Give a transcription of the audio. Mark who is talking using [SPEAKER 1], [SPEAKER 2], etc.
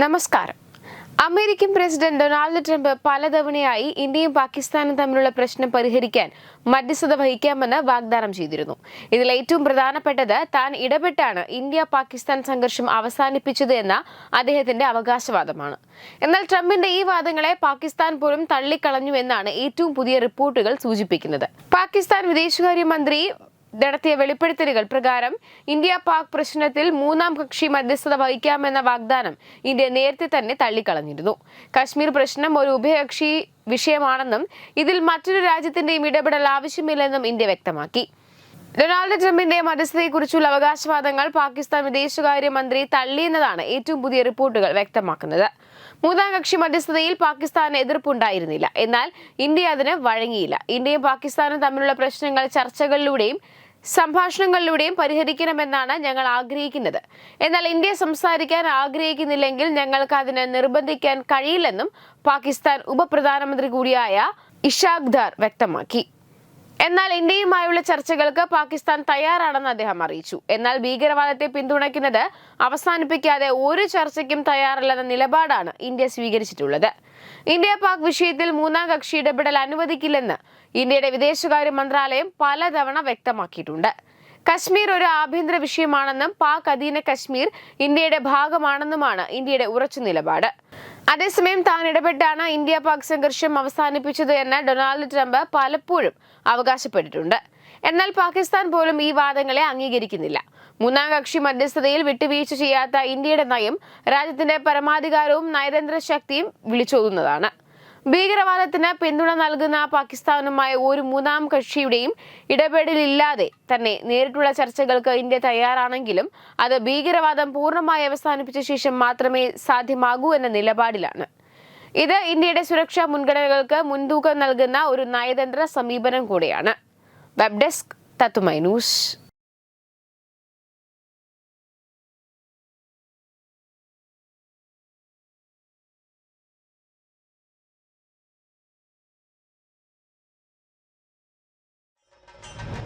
[SPEAKER 1] നമസ്കാരം. American president Donald Trump പലതവണയായി ഇന്ത്യയും പാകിസ്ഥാനും തമ്മിലുള്ള പ്രശ്നം പരിഹരിക്കാൻ മധ്യസ്ഥത വഹിക്കാമെന്ന് വാഗ്ദാനം ചെയ്തിരുന്നു. ഇതിൽ ഏറ്റവും പ്രധാനപ്പെട്ടത് താൻ ഇടപെട്ടാണ് ഇന്ത്യ പാകിസ്ഥാൻ സംഘർഷം അവസാനിപ്പിച്ചത് എന്ന അദ്ദേഹത്തിന്റെ അവകാശവാദമാണ്. എന്നാൽ ട്രംപിന്റെ ഈ വാദങ്ങളെ പാകിസ്ഥാൻ പോലും തള്ളിക്കളഞ്ഞു എന്നാണ് ഏറ്റവും പുതിയ റിപ്പോർട്ടുകൾ സൂചിപ്പിക്കുന്നത്. പാകിസ്ഥാൻ വിദേശകാര്യമന്ത്രി നടത്തിയ വെളിപ്പെടുത്തലുകൾ പ്രകാരം ഇന്ത്യ പാക് പ്രശ്നത്തിൽ മൂന്നാം കക്ഷി മധ്യസ്ഥത വഹിക്കാമെന്ന വാഗ്ദാനം ഇന്ത്യ നേരത്തെ തന്നെ തള്ളിക്കളഞ്ഞിരുന്നു. കശ്മീർ പ്രശ്നം ഒരു ഉഭയകക്ഷി വിഷയമാണെന്നും ഇതിൽ മറ്റൊരു രാജ്യത്തിന്റെയും ഇടപെടൽ ആവശ്യമില്ലെന്നും ഇന്ത്യ വ്യക്തമാക്കി. ഡൊണാൾഡ് ട്രംപിന്റെ മധ്യസ്ഥതയെക്കുറിച്ചുള്ള അവകാശവാദങ്ങൾ പാകിസ്ഥാൻ വിദേശകാര്യമന്ത്രി തള്ളിയെന്നതാണ് ഏറ്റവും പുതിയ റിപ്പോർട്ടുകൾ വ്യക്തമാക്കുന്നത്. മൂന്നാം കക്ഷി മധ്യസ്ഥതയിൽ പാകിസ്ഥാന് എതിർപ്പുണ്ടായിരുന്നില്ല. എന്നാൽ ഇന്ത്യ അതിന് വഴങ്ങിയില്ല. ഇന്ത്യയും പാകിസ്ഥാനും തമ്മിലുള്ള പ്രശ്നങ്ങൾ ചർച്ചകളിലൂടെയും സംഭാഷണങ്ങളിലൂടെയും പരിഹരിക്കണമെന്നാണ് ഞങ്ങൾ ആഗ്രഹിക്കുന്നത്. എന്നാൽ ഇന്ത്യ സംസാരിക്കാൻ ആഗ്രഹിക്കുന്നില്ലെങ്കിൽ ഞങ്ങൾക്ക് അതിനെ നിർബന്ധിക്കാൻ കഴിയില്ലെന്നും പാകിസ്ഥാൻ ഉപപ്രധാനമന്ത്രി കൂടിയായ ഇഷാഖ് ദാർ വ്യക്തമാക്കി. എന്നാൽ ഇന്ത്യയുമായുള്ള ചർച്ചകൾക്ക് പാകിസ്ഥാൻ തയ്യാറാണെന്ന് അദ്ദേഹം അറിയിച്ചു. എന്നാൽ ഭീകരവാദത്തെ പിന്തുണയ്ക്കുന്നത് അവസാനിപ്പിക്കാതെ ഒരു ചർച്ചയ്ക്കും തയ്യാറല്ലെന്ന നിലപാടാണ് ഇന്ത്യ സ്വീകരിച്ചിട്ടുള്ളത്. ഇന്ത്യ പാക് വിഷയത്തിൽ മൂന്നാം കക്ഷി ഇടപെടൽ അനുവദിക്കില്ലെന്ന് ഇന്ത്യയുടെ വിദേശകാര്യ മന്ത്രാലയം പലതവണ വ്യക്തമാക്കിയിട്ടുണ്ട്. കശ്മീർ ഒരു ആഭ്യന്തര വിഷയമാണെന്നും പാക് അധീന കശ്മീർ ഇന്ത്യയുടെ ഭാഗമാണെന്നുമാണ് ഇന്ത്യയുടെ ഉറച്ചു നിലപാട്. അതേസമയം താൻ ഇടപെട്ടാണ് ഇന്ത്യ പാക് സംഘർഷം അവസാനിപ്പിച്ചത് എന്ന് ഡൊണാൾഡ് ട്രംപ് പലപ്പോഴും അവകാശപ്പെട്ടിട്ടുണ്ട്. എന്നാൽ പാകിസ്ഥാൻ പോലും ഈ വാദങ്ങളെ അംഗീകരിക്കുന്നില്ല. മൂന്നാം കക്ഷി മധ്യസ്ഥതയിൽ വിട്ടുവീഴ്ച ചെയ്യാത്ത ഇന്ത്യയുടെ നയം രാജ്യത്തിന്റെ പരമാധികാരവും നയതന്ത്ര ശക്തിയും വിളിച്ചോതുന്നതാണ്. ഭീകരവാദത്തിന് പിന്തുണ നൽകുന്ന പാകിസ്ഥാനുമായ ഒരു മൂന്നാം കക്ഷിയുടെയും ഇടപെടലില്ലാതെ തന്നെ നേരിട്ടുള്ള ചർച്ചകൾക്ക് ഇന്ത്യ തയ്യാറാണെങ്കിലും അത് ഭീകരവാദം പൂർണമായി അവസാനിപ്പിച്ച ശേഷം മാത്രമേ സാധ്യമാകൂ എന്ന നിലപാടിലാണ്. ഇത് ഇന്ത്യയുടെ സുരക്ഷാ മുൻഗണനകൾക്ക് മുൻതൂക്കം നൽകുന്ന ഒരു നയതന്ത്ര സമീപനം കൂടിയാണ്. വെബ് ഡെസ്ക് തത്തുമൈ ന്യൂസ്.